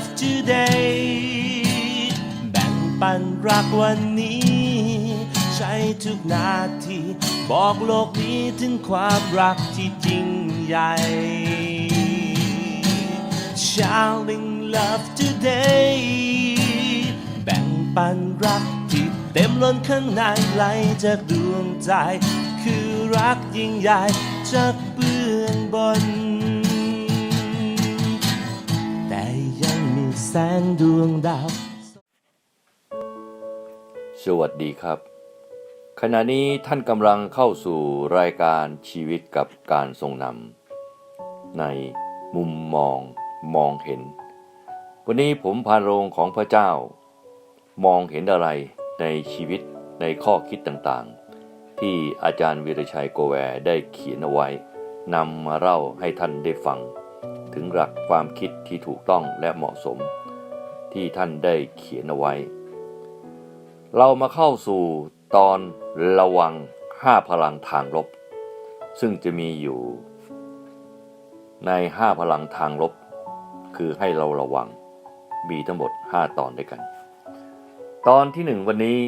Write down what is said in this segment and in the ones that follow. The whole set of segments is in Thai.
love today แบ่งปันรักวันนี้ ใช้ทุกนาที บอกโลกนี้ถึงความรักที่จริงใหญ่ Shouting love today แบ่งปันรักที่เต็มล้นข้างในไหลจากดวงใจ คือรักยิ่งใหญ่จากเบื้องบน แสงดวงดาว สวัสดีครับ ขณะนี้ท่านกำลังเข้าสู่รายการชีวิตกับการทรงนำในมุมมองมองเห็น วันนี้ผมพานโรงของพระเจ้า มองเห็นอะไรในชีวิตในข้อคิดต่างๆ ที่อาจารย์วิรชัยโกแวร์ได้เขียนเอาไว้นำมาเล่าให้ท่านได้ฟัง ถึงหลักความคิดที่ถูกต้องและเหมาะสม ที่ท่านได้เขียนเอาไว้ เรามาเข้าสู่ตอนระวังห้าพลังทางลบ ซึ่งจะมีอยู่ในห้าพลังทางลบ คือให้เราระวัง มีทั้งหมดห้าตอนด้วยกัน ตอนที่หนึ่งวันนี้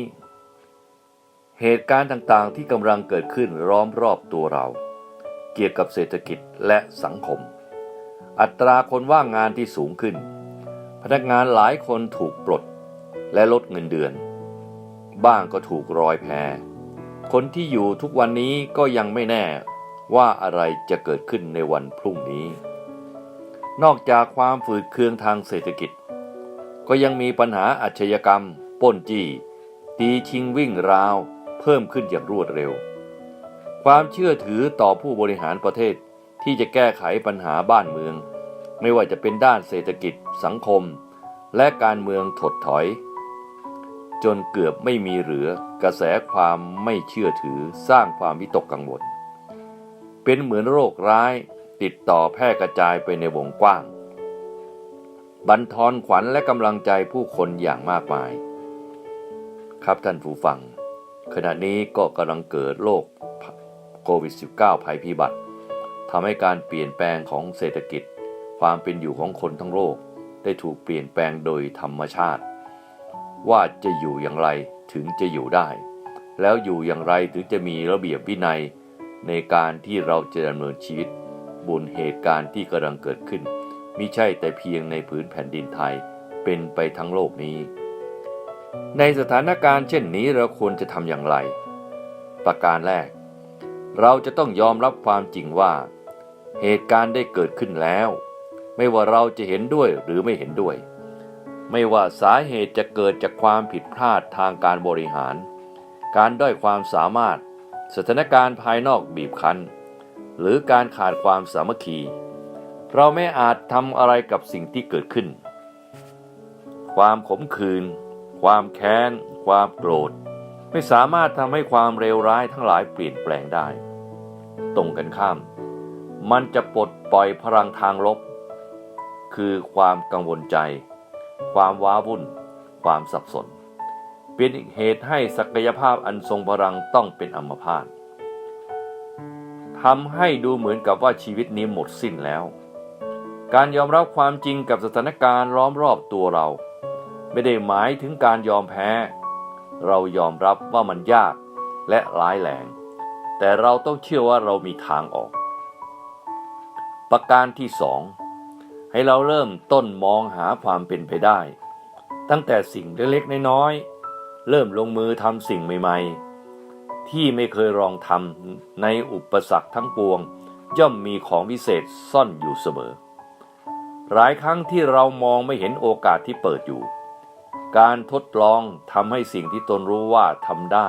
เหตุการณ์ต่างๆที่กำลังเกิดขึ้นล้อมรอบตัวเรา เกี่ยวกับเศรษฐกิจและสังคม อัตราคนว่างงานที่สูงขึ้น พนักงานหลายคนถูกปลดและลดเงินเดือน บ้างก็ถูกรอยแพคนที่อยู่ทุกวันนี้ก็ยังไม่แน่ว่าอะไรจะเกิดขึ้นในวันพรุ่งนี้ นอกจากความฝืดเคืองทางเศรษฐกิจ ก็ยังมีปัญหาอาชญากรรม ป้นจี้ ตีชิงวิ่งราว เพิ่มขึ้นอย่างรวดเร็ว ความเชื่อถือต่อผู้บริหารประเทศที่จะแก้ไขปัญหาบ้านเมือง ไม่ว่าจะเป็นด้านเศรษฐกิจสังคม และการเมืองถดถอย จนเกือบไม่มีเหลือกระแสความไม่เชื่อถือสร้างความวิตกกังวล เป็นเหมือนโรคร้ายติดต่อแพร่กระจายไปในวงกว้าง บันทอนขวัญและกำลังใจผู้คนอย่างมากมาย ครับท่านผู้ฟัง ขณะนี้ก็กำลังเกิดโรคโควิด -19 ภัยพิบัติทำให้การเปลี่ยนแปลงของเศรษฐกิจ ความเป็นอยู่ของคนทั้งโลกได้ถูกเปลี่ยนแปลงโดยธรรมชาติ ว่าจะอยู่อย่างไรถึงจะอยู่ได้ แล้วอยู่อย่างไรถึงจะมีระเบียบวินัย ในการที่เราจะดำเนินชีวิตบนเหตุการณ์ที่กำลังเกิดขึ้นมิใช่แต่เพียงในผืนแผ่นดินไทยเป็นไปทั้งโลกนี้ ในสถานการณ์เช่นนี้เราควรจะทำอย่างไร ประการแรก เราจะต้องยอมรับความจริงว่า เหตุการณ์ได้เกิดขึ้นแล้ว ไม่ว่าเราจะเห็นด้วยหรือไม่เห็นด้วย ไม่ว่าสาเหตุจะเกิดจากความผิดพลาดทางการบริหาร การด้อยความสามารถ สถานการณ์ภายนอกบีบคั้น หรือการขาดความสามัคคี เราไม่อาจทำอะไรกับสิ่งที่เกิดขึ้น ความขมขื่นความแค้น ความโกรธ ไม่สามารถทำให้ความเลวร้ายทั้งหลายเปลี่ยนแปลงได้ ตรงกันข้าม มันจะปลดปล่อยพลังทางลบ คือความกังวลใจ ความว้าวุ่น ความสับสน เป็นอีกเหตุให้ศักยภาพอันทรงพลังต้องเป็นอัมพาตทำให้ดูเหมือนกับว่าชีวิตนี้หมดสิ้นแล้ว การยอมรับความจริงกับสถานการณ์ล้อมรอบตัวเรา ไม่ได้หมายถึงการยอมแพ้ เรายอมรับว่ามันยากและร้ายแรงแต่เราต้องเชื่อว่าเรามีทางออก ประการที่สอง ให้เราเริ่มต้นมองหาความเป็นไปได้ ตั้งแต่สิ่งเล็กๆน้อยๆเริ่มลงมือทำสิ่งใหม่ๆ ที่ไม่เคยลองทำในอุปสรรคทั้งปวง ย่อมมีของพิเศษซ่อนอยู่เสมอ หลายครั้งที่เรามองไม่เห็นโอกาสที่เปิดอยู่ การทดลองทำให้สิ่งที่ตนรู้ว่าทำได้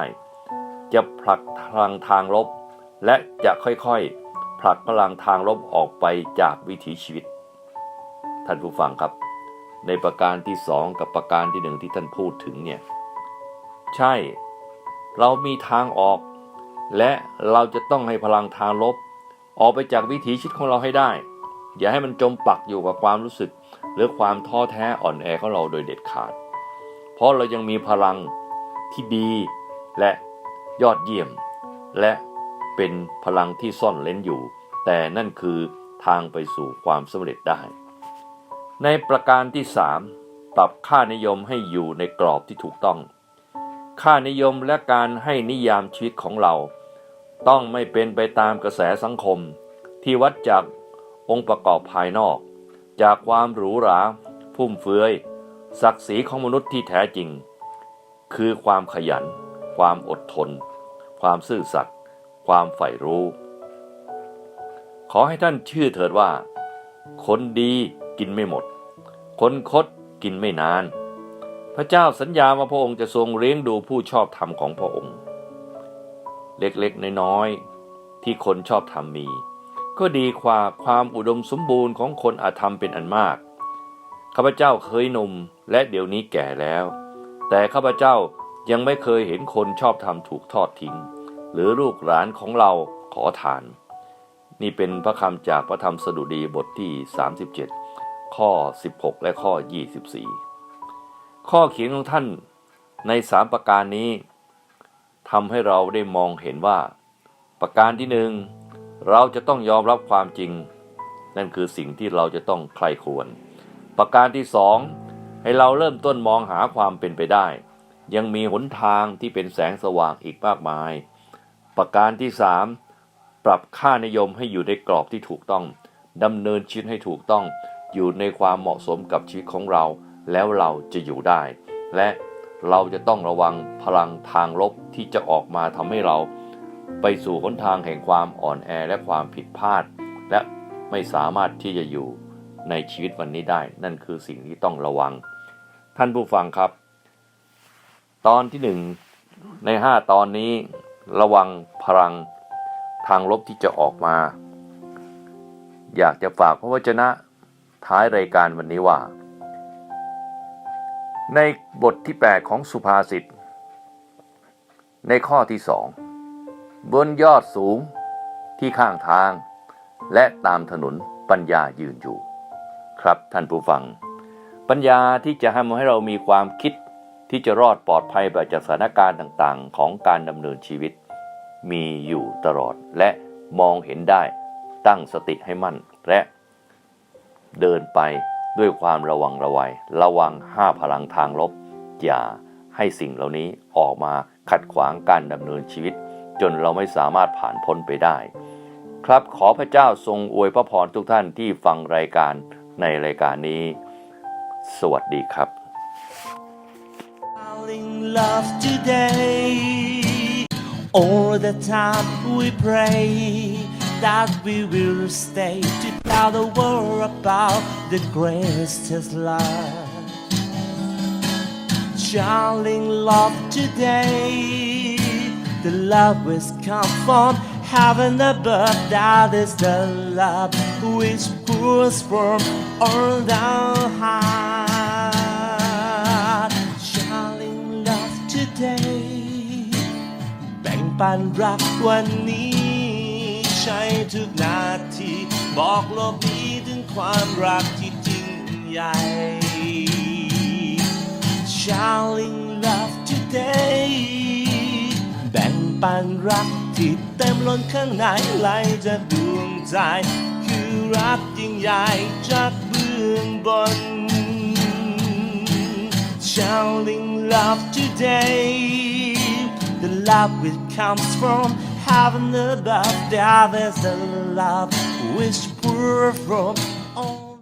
จะผลักพลังทางลบ และจะค่อยๆผลักพลังทางลบออกไปจากวิถีชีวิต ท่านผู้ฟังครับ ในประการที่สองกับประการที่หนึ่งที่ท่านพูดถึงเนี่ย ใช่ เรามีทางออก และเราจะต้องให้พลังทางลบ ออกไปจากวิถีชีวิตของเราให้ได้ อย่าให้มันจมปักอยู่กับความรู้สึก หรือความท้อแท้อ่อนแอของเราโดยเด็ดขาด เพราะเรายังมีพลังที่ดีและยอดเยี่ยม และเป็นพลังที่ซ่อนเล้นอยู่ แต่นั่นคือทางไปสู่ความสำเร็จได้ ในประการที่สามปรับค่านิยมให้อยู่ในกรอบที่ถูกต้อง ค่านิยมและการให้นิยามชีวิตของเรา ต้องไม่เป็นไปตามกระแสสังคม ที่วัดจากองค์ประกอบภายนอก จากความหรูหราฟุ่มเฟือยศักดิ์ศรีของมนุษย์ที่แท้จริง คือความขยัน ความอดทน ความซื่อสัตย์ความใฝ่รู้ ขอให้ท่านเชื่อเถิดว่า คนดีกินไม่หมด คนคดกินไม่นาน พระเจ้าสัญญาว่าพระองค์จะทรงเลี้ยงดูผู้ชอบธรรมของพระองค์ เล็กๆน้อยๆที่คนชอบธรรมมี ก็ดีกว่าความอุดมสมบูรณ์ของคนอาธรรมเป็นอันมากข้าพเจ้าเคยหนุ่มและเดี๋ยวนี้แก่แล้ว แต่ข้าพเจ้ายังไม่เคยเห็นคนชอบธรรมถูกทอดทิ้ง หรือลูกหลานของเราขอทาน นี่เป็นพระคำจากพระธรรมสดุดีบทที่ 37 ข้อ 16 และข้อ 24 ข้อเขียนของท่านในสามประการนี้ทำให้เราได้มองเห็นว่า ประการที่หนึ่งเราจะต้องยอมรับความจริง นั่นคือสิ่งที่เราจะต้องใคร่ควร ประการที่สองให้เราเริ่มต้นมองหาความเป็นไปได้ ยังมีหนทางที่เป็นแสงสว่างอีกมากมาย ประการที่สามปรับค่านิยมให้อยู่ในกรอบที่ถูกต้องดำเนินชีวิตให้ถูกต้อง อยู่ในความเหมาะสมกับชีวิตของเรา แล้วเราจะอยู่ได้ และเราจะต้องระวังพลังทางลบที่จะออกมาทำให้เรา ไปสู่หนทางแห่งความอ่อนแอและความผิดพลาด และไม่สามารถที่จะอยู่ในชีวิตวันนี้ได้ นั่นคือสิ่งที่ต้องระวัง ท่านผู้ฟังครับ ตอนที่หนึ่งในห้าตอนนี้ระวังพลังทางลบที่จะออกมา อยากจะฝากพระวจนะ ท้ายรายการวันนี้ว่า ในบทที่ 8 ของสุภาษิต ในข้อที่สองบนยอดสูงที่ข้างทาง และตามถนนปัญญายืนอยู่ ครับท่านผู้ฟัง ปัญญาที่จะทำให้เรามีความคิดที่จะรอดปลอดภัยจากสถานการณ์ต่างๆ ของการดำเนินชีวิต มีอยู่ตลอดและมองเห็นได้ตั้งสติให้มั่น และ เดินไปด้วยความระวังระวัย ระวังห้าพลังทางลบ อย่าให้สิ่งเหล่านี้ออกมาขัดขวางการดำเนินชีวิต จนเราไม่สามารถผ่านพ้นไปได้ ครับขอพระเจ้าทรงอวยพระพรทุกท่านที่ฟังรายการในรายการนี้ สวัสดีครับ love today. All the time we pray that we will stay without a world about the greatest love. darling. love today, the love which comes from heaven above. That is the love which pours from all down high. Darling, love today, bang bang rock one knee. ใช้ทุกนาที บอกโลกนี้ถึงความรักที่จริงใหญ่ Shining love today แบ่งปันรักที่เต็มล้นข้างในไหลจากดวงใจ คือรักยิ่งใหญ่จากเบื้องบน Shouting love today The love which comes from heaven above That is the love which pours from all